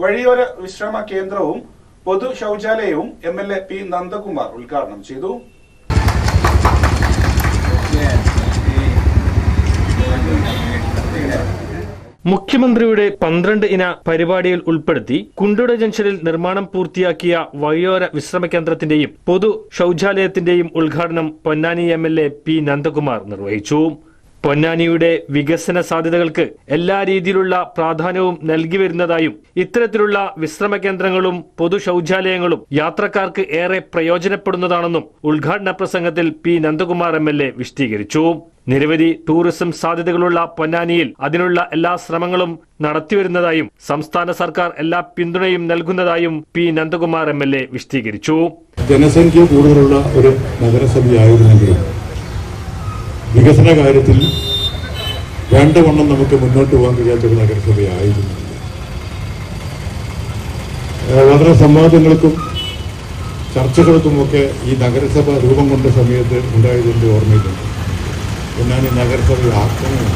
വഴിയോര വിശ്രമ കേന്ദ്രവും പൊതു ശൗചാലയവും M L A P Nandakumar ഉദ്ഘാടനം ചെയ്തു. മുഖ്യമന്ത്രിയുടെ പന്ത്രണ്ട് ഇന പരിപാടിയിൽ ഉൾപ്പെടുത്തി കുണ്ടുട ജംഗ്ഷനിൽ നിർമ്മാണം പൂർത്തിയാക്കിയ വഴിയോര വിശ്രമ കേന്ദ്രത്തിന്റെയും പൊതു ശൗചാലയത്തിന്റെയും ഉദ്ഘാടനം Ponnani M L A P Nandakumar നിർവഹിച്ചു. പൊന്നാനിയുടെ വികസന സാധ്യതകൾക്ക് എല്ലാ രീതിയിലുള്ള പ്രാധാന്യവും നൽകി വരുന്നതായും ഇത്തരത്തിലുള്ള വിശ്രമ കേന്ദ്രങ്ങളും പൊതു ശൗചാലയങ്ങളും യാത്രക്കാർക്ക് ഏറെ പ്രയോജനപ്പെടുന്നതാണെന്നും ഉദ്ഘാടന പ്രസംഗത്തിൽ P. Nandakumar M L A വിശദീകരിച്ചു. നിരവധി ടൂറിസം സാധ്യതകളുള്ള പൊന്നാനിയിൽ അതിനുള്ള എല്ലാ ശ്രമങ്ങളും നടത്തിവരുന്നതായും സംസ്ഥാന സർക്കാർ എല്ലാ പിന്തുണയും നൽകുന്നതായും P. Nandakumar M L A വിശദീകരിച്ചു. ജനസംഖ്യ കൂടുതലുള്ള ഒരു നഗരസഭയായിരുന്നെങ്കിലും വികസന കാര്യത്തിൽ വേണ്ടവണ്ണം നമുക്ക് മുന്നോട്ട് പോകാൻ കഴിയാത്ത ഒരു നഗരസഭയായിരുന്നു. വളരെ സംവാദങ്ങൾക്കും ചർച്ചകൾക്കുമൊക്കെ ഈ നഗരസഭ രൂപം കൊണ്ട സമയത്ത് ഉണ്ടായതിന്റെ ഓർമ്മയിലുണ്ട്. എന്നാൽ ഈ നഗരസഭ ആക്രമണം.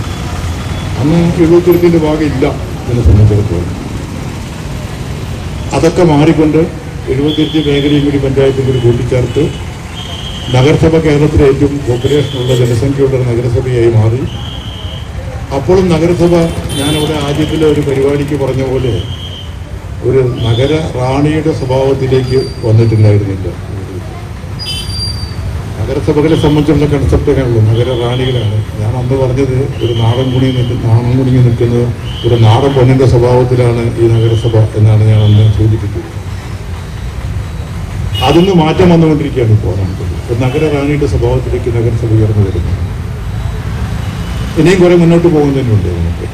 അന്ന് എഴുപത്തിരണ്ടിന്റെ ഭാഗമില്ല ഇതിനെ സംബന്ധിച്ചിടത്തോളം. അതൊക്കെ മാറിക്കൊണ്ട് എഴുപത്തിയഞ്ച് മേഖലയും കൂടി പഞ്ചായത്തും കൂടി കൂട്ടിച്ചേർത്ത് നഗരസഭ കേരളത്തിലെ ഏറ്റവും പോപ്പുലേഷനുള്ള ജനസംഖ്യയുള്ള നഗരസഭയായി മാറി. അപ്പോഴും നഗരസഭ ഞാനവിടെ ആദ്യത്തിലെ ഒരു പരിപാടിക്ക് പറഞ്ഞ പോലെ ഒരു നഗര റാണിയുടെ സ്വഭാവത്തിലേക്ക് വന്നിട്ടുണ്ടായിരുന്നില്ല. നഗരസഭകളെ സംബന്ധിച്ചുള്ള കൺസെപ്റ്റ് ഒക്കെയുള്ളൂ നഗര റാണികളാണ്. ഞാൻ അന്ന് പറഞ്ഞത് ഒരു നാടൻ കുണി നാടൻ കുണിങ്ങി നിൽക്കുന്ന ഒരു നാടൻ പൊന്നിന്റെ സ്വഭാവത്തിലാണ് ഈ നഗരസഭ എന്നാണ് ഞാൻ അന്ന് സൂചിപ്പിച്ചത്. അതിന്ന് മാറ്റം വന്നുകൊണ്ടിരിക്കുകയാണ് ഇപ്പോൾ. ഒരു നഗര റാണിയുടെ സ്വഭാവത്തിലേക്ക് നഗരസഭ ഉയർന്നു വരുന്നു. ഇനിയും കുറെ മുന്നോട്ട് പോകുന്നതിനുണ്ട് നമുക്ക്.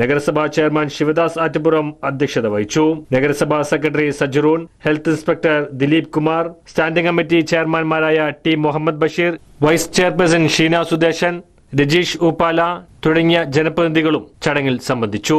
നഗരസഭാ ചെയർമാൻ ശിവദാസ് ആറ്റപ്പുറം അധ്യക്ഷത വഹിച്ചു. നഗരസഭാ secretary Sajaroon health inspector Dileep Kumar standing committee ചെയർമാൻമാരായ T Muhammad Basheer vice chairperson Sheena Sudeshan Rajeesh Upala തുടങ്ങിയ ജനപ്രതിനിധികളും ചടങ്ങിൽ സംബന്ധിച്ചു.